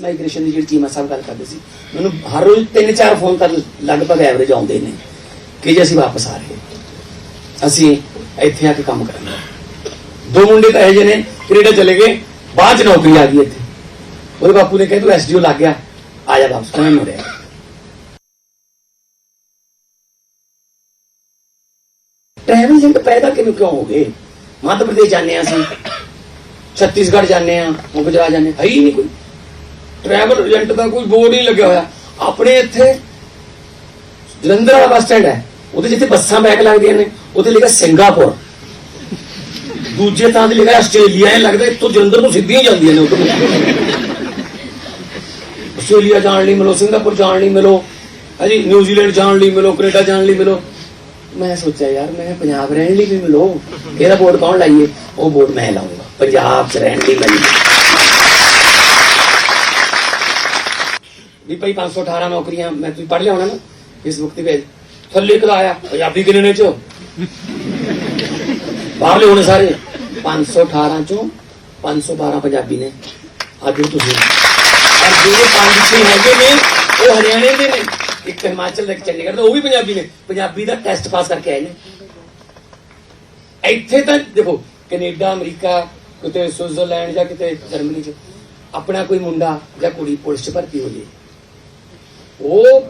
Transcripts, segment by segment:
Migration ਦੀ ਜਿਹੜੀ ਚੀਮਾ ਸਾਹਿਬ ਗੱਲ ਕਰਦੇ ਸੀ। ਮੈਨੂੰ ਹਰ ਰੋਜ਼ ਤਿੰਨ ਚਾਰ ਫੋਨ ਤਾਂ ਲਗਭਗ ਐਵਰੇਜ ਆਉਂਦੇ ਨੇ ਕਿ ਜੀ ਅਸੀਂ ਵਾਪਸ ਆ ਰਹੇ ਅਸੀਂ ਇੱਥੇ ਆ ਕੇ ਕੰਮ ਕਰਨਾ ਦੋ ਮੁੰਡੇ ਤਾਂ ਇਹੋ ਜਿਹੇ ਨੇ, ਕੈਨੇਡਾ ਚਲੇ ਗਏ, ਬਾਅਦ ਚ ਨੌਕਰੀ ਆ ਗਈ ਇੱਥੇ। ਉਹਦੇ ਬਾਪੂ ਨੇ ਕਿਹਾ, ਤੂੰ ਐਸਡੀਓ ਲੱਗ ਗਿਆ, ਆ ਜਾ ਵਾਪਸ ਕਿਵੇਂ ਮੁੜਿਆ ਟ੍ਰੈਵਲ ਏਜੰਟ ਪੈਦਾ ਕਿਵੇਂ ਕਿਉਂ ਹੋ ਗਏ? ਮੱਧ ਪ੍ਰਦੇਸ਼ ਜਾਂਦੇ ਆ ਅਸੀਂ, ਛੱਤੀਸਗੜ੍ਹ ਜਾਂਦੇ ਆ ਉਹ ਗੁਜਰਾਤ ਜਾਂਦੇ ਹਾਂ। ਹੈ ਹੀ ਨਹੀਂ ਕੋਈ। ਟਰੈਵਲ ਏਜੰਟ ਦਾ ਕੋਈ ਬੋਰਡ ਨਹੀਂ ਲੱਗਿਆ ਹੋਇਆ। ਆਪਣੇ ਇੱਥੇ ਜਲੰਧਰ ਵਾਲਾ ਬੱਸ ਸਟੈਂਡ ਹੈ। ਉਹਦੇ ਜਿੱਥੇ ਬੱਸਾਂ ਬੈਕ ਲੱਗਦੀਆਂ ਨੇ, ਉੱਥੇ ਲਿਖਿਆ ਸਿੰਗਾਪੁਰ। ਦੂਜੇ ਥਾਂ ਤੇ ਲਿਖਿਆ ਆਸਟ੍ਰੇਲੀਆ ਇਹ ਲੱਗਦਾ ਇੱਥੋਂ ਜਲੰਧਰ ਤੋਂ ਸਿੱਧੀਆਂ ਜਾਂਦੀਆਂ ਨੇ ਉੱਧਰ। ਆਸਟ੍ਰੇਲੀਆ ਜਾਣ ਲਈ ਮਿਲੋ, ਸਿੰਗਾਪੁਰ ਜਾਣ ਲਈ ਮਿਲੋ, ਹਾਂਜੀ, ਨਿਊਜ਼ੀਲੈਂਡ ਜਾਣ ਲਈ ਮਿਲੋ, ਕੈਨੇਡਾ ਜਾਣ ਲਈ ਮਿਲੋ। ਮੈਂ ਸੋਚਿਆ, ਯਾਰ, ਮੈਂ ਪੰਜਾਬ ਰਹਿਣ ਲਈ ਵੀ ਮਿਲੋ। ਇਹਦਾ ਬੋਰਡ ਕੌਣ ਲਾਈਏ? ਉਹ ਬੋਰਡ ਮੈਂ ਲਾਉਂਗਾ ਪੰਜਾਬ 'ਚ ਰਹਿਣ ਲਈ ਮੈਨੂੰ ਵੀ ਭਾਈ 518 ਨੌਕਰੀਆਂ ਮੈਂ ਤੁਸੀਂ ਪੜ੍ਹ ਲਿਆ ਹੋਣਾ ਨਾ ਫੇਸਬੁੱਕ ਤੇ ਵੇਚ ਥੱਲੇ ਕਲਾਇਆ ਪੰਜਾਬੀ ਕਿੰਨੇ ਨੇ ਚ। ਬਾਹਰਲੇ ਹੋਣੇ ਸਾਰੇ। 518 ਚੋਂ 512 ਪੰਜਾਬੀ ਨੇ। ਅੱਜ ਤੁਸੀਂ। ਔਰ ਜਿਹੜੇ ਪੰਜ ਛੇ ਹੈਗੇ ਨੇ, ਉਹ ਹਰਿਆਣੇ ਦੇ ਨੇ। ਇੱਕ ਹਿਮਾਚਲ ਦਾ ਇੱਕ ਚੰਡੀਗੜ੍ਹ ਦਾ, ਉਹ ਵੀ ਪੰਜਾਬੀ ਨੇ। ਪੰਜਾਬੀ ਦਾ ਟੈਸਟ ਪਾਸ ਕਰਕੇ ਆਏ ਨੇ। ਇੱਥੇ ਤਾਂ ਦੇਖੋ, ਕੈਨੇਡਾ, ਅਮਰੀਕਾ, ਕਿਤੇ ਸਵਿਟਜ਼ਰਲੈਂਡ ਜਾਂ ਕਿਤੇ ਜਰਮਨੀ ਚ, ਆਪਣਾ ਕੋਈ ਮੁੰਡਾ ਜਾਂ ਕੁੜੀ ਪੁਲਿਸ ਚ ਭਰਤੀ ਹੋ ਜੇ। ਉਹ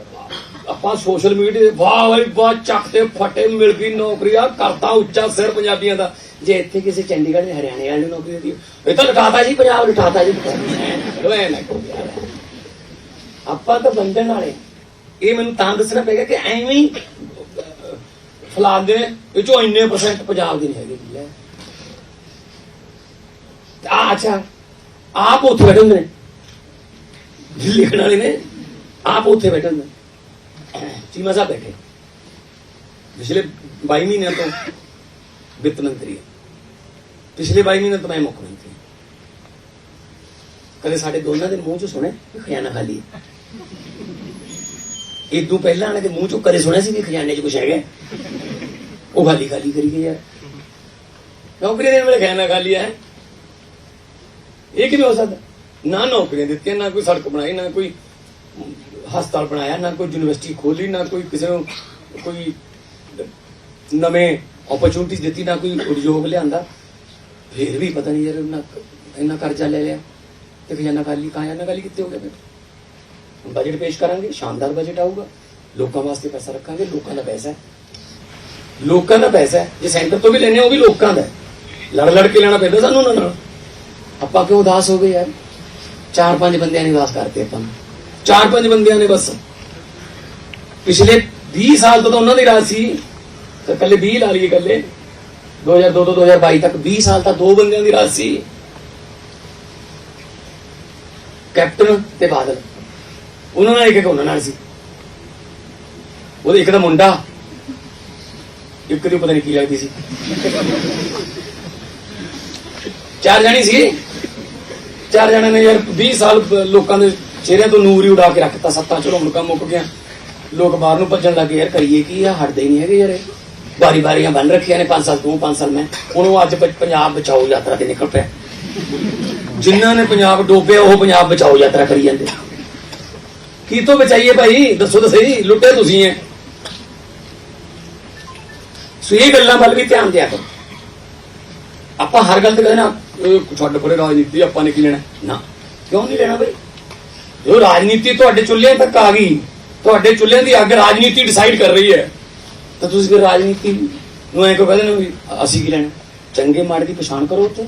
ਆਪਾਂ ਸੋਸ਼ਲ ਮੀਡੀਆ ਤੇ ਵਾਹ ਵਾਹ ਵਾਹ, ਚੱਕ ਤੇ ਫਟੇ, ਮਿਲ ਗਈ ਨੌਕਰੀ ਆ ਕਰਤਾ ਉੱਚਾ ਸਿਰ ਪੰਜਾਬੀਆਂ ਦਾ। ਜੇ ਇੱਥੇ ਕਿਸੇ ਚੰਡੀਗੜ੍ਹ ਜਾਂ ਹਰਿਆਣੇ ਵਾਲੇ ਨੂੰ ਨੌਕਰੀ ਦਿੱਤੀ, ਇਹ ਤਾਂ ਲਟਾਤਾ ਜੀ, ਪੰਜਾਬ ਲਟਾਤਾ ਜੀ। ਓਏ ਨਾ ਆਪਾਂ ਤਾਂ ਬੰਦਨ ਵਾਲੇ। ਇਹ ਮੈਨੂੰ ਤਾਂ ਦੱਸਣਾ ਪਏਗਾ ਕਿ ਐਵੇਂ ਹੀ ਫਲਾਣ ਇਹ ਚੋਂ ਇੰਨੇ ਪਰਸੈਂਟ ਪੰਜਾਬ ਦੇ ਨਹੀਂ ਹੈਗੇ। ਆ ਅੱਛਾ, ਆਪ ਉੱਥੇ ਬੈਠੇ ਹੁੰਦੇ ਨੇ। ਲਿਖਣ ਵਾਲੇ ਨੇ। ਆਪ ਉੱਥੇ ਬੈਠਣ ਹੁੰਦੇ ਚੀਮਾ ਸਾਹਿਬ ਬੈਠੇ ਪਿਛਲੇ 22 ਮਹੀਨਿਆਂ ਤੋਂ ਵਿੱਤ ਮੰਤਰੀ ਪਿਛਲੇ 22 ਮਹੀਨਿਆਂ ਤੋਂ ਮੈਂ ਮੁੱਖ ਮੰਤਰੀ ਕਦੇ ਸਾਡੇ ਦੋਨਾਂ ਦੇ ਮੂੰਹ ਚੋਂ ਸੁਣਿਆ ਵੀ ਖਜ਼ਾਨਾ ਖਾਲੀ ਹੈ ਇਦੋਂ ਪਹਿਲਾਂ ਵਾਲੇ ਦੇ ਮੂੰਹ ਚੋਂ ਕਦੇ ਸੁਣਿਆ ਸੀ ਵੀ ਖਜ਼ਾਨੇ 'ਚ ਕੁਝ ਹੈਗਾ ਉਹ ਖਾਲੀ ਖਾਲੀ ਕਰੀ ਗਏ ਯਾਰ ਨੌਕਰੀ ਦੇਣ ਵੇਲੇ ਖਜ਼ਾਨਾ ਖਾਲੀ ਹੈ ਇਹ ਕਿਵੇਂ ਹੋ ਸਕਦਾ ਨਾ ਨੌਕਰੀਆਂ ਦਿੱਤੀਆਂ ਨਾ ਕੋਈ ਸੜਕ ਬਣਾਈ ਨਾ ਕੋਈ ਹਸਪਤਾਲ ਬਣਾਇਆ, ਨਾ ਕੋਈ ਯੂਨੀਵਰਸਿਟੀ ਖੋਲੀ, ਨਾ ਕੋਈ ਕਿਸੇ ਨੂੰ ਕੋਈ ਨਵੇਂ ਓਪਰਚੁਨਿਟੀ ਦਿੱਤੀ, ਨਾ ਕੋਈ ਉਦਯੋਗ ਲਿਆਂਦਾ। ਫਿਰ ਵੀ ਪਤਾ ਨਹੀਂ ਯਾਰ ਇੰਨਾ ਇੰਨਾ ਕਰਜ਼ਾ ਲੈ ਲਿਆ। ਤੇ ਖਜ਼ਾਨਾ ਖਾਲੀ ਖਜ਼ਾਨਾ ਖਾਲੀ ਕਿੱਥੇ ਹੋ ਗਿਆ ਫਿਰ? ਬਜਟ ਪੇਸ਼ ਕਰਾਂਗੇ, ਸ਼ਾਨਦਾਰ ਬਜਟ ਆਊਗਾ। ਲੋਕਾਂ ਵਾਸਤੇ ਪੈਸਾ ਰੱਖਾਂਗੇ, ਲੋਕਾਂ ਦਾ ਪੈਸਾ ਹੈ। ਲੋਕਾਂ ਦਾ ਪੈਸਾ ਹੈ। ਜੇ ਸੈਂਟਰ ਤੋਂ ਵੀ ਲੈਣੇ ਉਹ ਵੀ ਲੋਕਾਂ ਦਾ ਲੜ ਲੜ ਕੇ ਲੈਣਾ ਪੈਂਦਾ ਸਾਨੂੰ ਉਹਨਾਂ ਨਾਲ। ਆਪਾਂ ਕਿਉਂ ਉਦਾਸ ਹੋ ਗਏ ਯਾਰ? ਚਾਰ ਪੰਜ ਬੰਦਿਆਂ ਨੇ ਉਦਾਸ ਕਰਤੇ ਆਪਾਂ ਨੂੰ। ਚਾਰ ਪੰਜ ਬੰਦਿਆਂ ਨੇ ਬਸ। ਪਿਛਲੇ 20 ਸਾਲ ਤੋਂ ਤਾਂ ਉਹਨਾਂ ਦੀ ਰਾਜ ਸੀ। ਤੇ ਕੱਲੇ 20 ਲਾ ਲਈਏ ਕੱਲੇ 2002 ਤੋਂ 2022 ਤੱਕ 20 ਸਾਲ ਤੱਕ ਦੋ ਬੰਦਿਆਂ ਦੀ ਰਾਜ ਸੀ। ਕੈਪਟਨ ਤੇ ਬਾਦਲ। ਉਹਨਾਂ ਨਾਲ ਇੱਕ ਇੱਕ ਉਹਨਾਂ ਨਾਲ ਸੀ। ਉਹਦੇ ਇੱਕ ਦਾ ਮੁੰਡਾ। ਇੱਕ ਦੀ ਪਤਾ ਨਹੀਂ ਕੀ ਲੱਗਦੀ ਸੀ। ਚਾਰ ਜਾਣੀ ਸੀ। ਚਾਰ ਜਣਿਆਂ ਨੇ ਯਾਰ 20 ਸਾਲ ਲੋਕਾਂ ਦੇ ਚਿਹਰਿਆਂ ਤੋਂ ਨੂਰ ਹੀ ਉਡਾ ਕੇ ਰੱਖਤਾ, ਸੱਤਾਂ ਚਲੋ ਹੁਣ ਕੰਮ ਮੁੱਕ ਗਿਆ। ਲੋਕ ਬਾਹਰ ਨੂੰ ਭੱਜਣ ਲੱਗੇ, ਯਾਰ ਕਰੀਏ ਕੀ ਆ? ਹਟਦੇ ਨਹੀਂ ਹੈਗੇ ਯਾਰ ਬਾਰੀ ਬਾਰੀਆਂ ਬਣ ਰੱਖੀਆਂ ਨੇ 5 ਸਾਲ ਤੂੰ 5 ਸਾਲ ਮੈਂ। ਹੁਣ ਉਹ ਅੱਜ ਪੰਜਾਬ ਬਚਾਓ ਯਾਤਰਾ ਤੇ ਨਿਕਲ ਪਿਆ। ਜਿਨ੍ਹਾਂ ਨੇ ਪੰਜਾਬ ਡੋਬਿਆ, ਉਹ ਪੰਜਾਬ ਬਚਾਓ ਯਾਤਰਾ ਕਰੀ ਜਾਂਦੇ। ਕੀ ਤੋਂ ਬਚਾਈਏ ਭਾਈ? ਦੱਸੋ ਤਾਂ ਸਹੀ, ਲੁੱਟੇ ਤੁਸੀਂ ਐ ਸੋ ਇਹ ਗੱਲਾਂ ਵੱਲ ਵੀ ਧਿਆਨ ਦਿਆ ਕਰੋ। ਆਪਾਂ ਹਰ ਗੱਲ ਤੇ ਕਹਿੰਦੇ ਨਾ ਇਹ ਛੱਡ ਪਰੇ ਰਾਜਨੀਤੀ ਆਪਾਂ ਨੇ ਕੀ ਲੈਣਾ? ਨਾ। ਕਿਉਂ ਨਹੀਂ ਲੈਣਾ ਬਈ? ਜੋ ਰਾਜਨੀਤੀ ਤੁਹਾਡੇ ਚੁੱਲ੍ਹਿਆਂ ਤੱਕ ਆ ਗਈ। ਤੁਹਾਡੇ ਚੁੱਲ੍ਹਿਆਂ ਦੀ ਅੱਗ ਰਾਜਨੀਤੀ ਡਿਸਾਈਡ ਕਰ ਰਹੀ ਹੈ। ਤਾਂ ਤੁਸੀਂ ਫਿਰ ਰਾਜਨੀਤੀ ਨੂੰ ਐਂ ਕੋ ਕਹਿੰਦੇ ਨੇ ਵੀ ਅਸੀਂ ਕੀ ਲੈਣਾ? ਚੰਗੇ ਮਾੜੇ ਦੀ ਪਛਾਣ ਕਰੋ ਉੱਥੇ।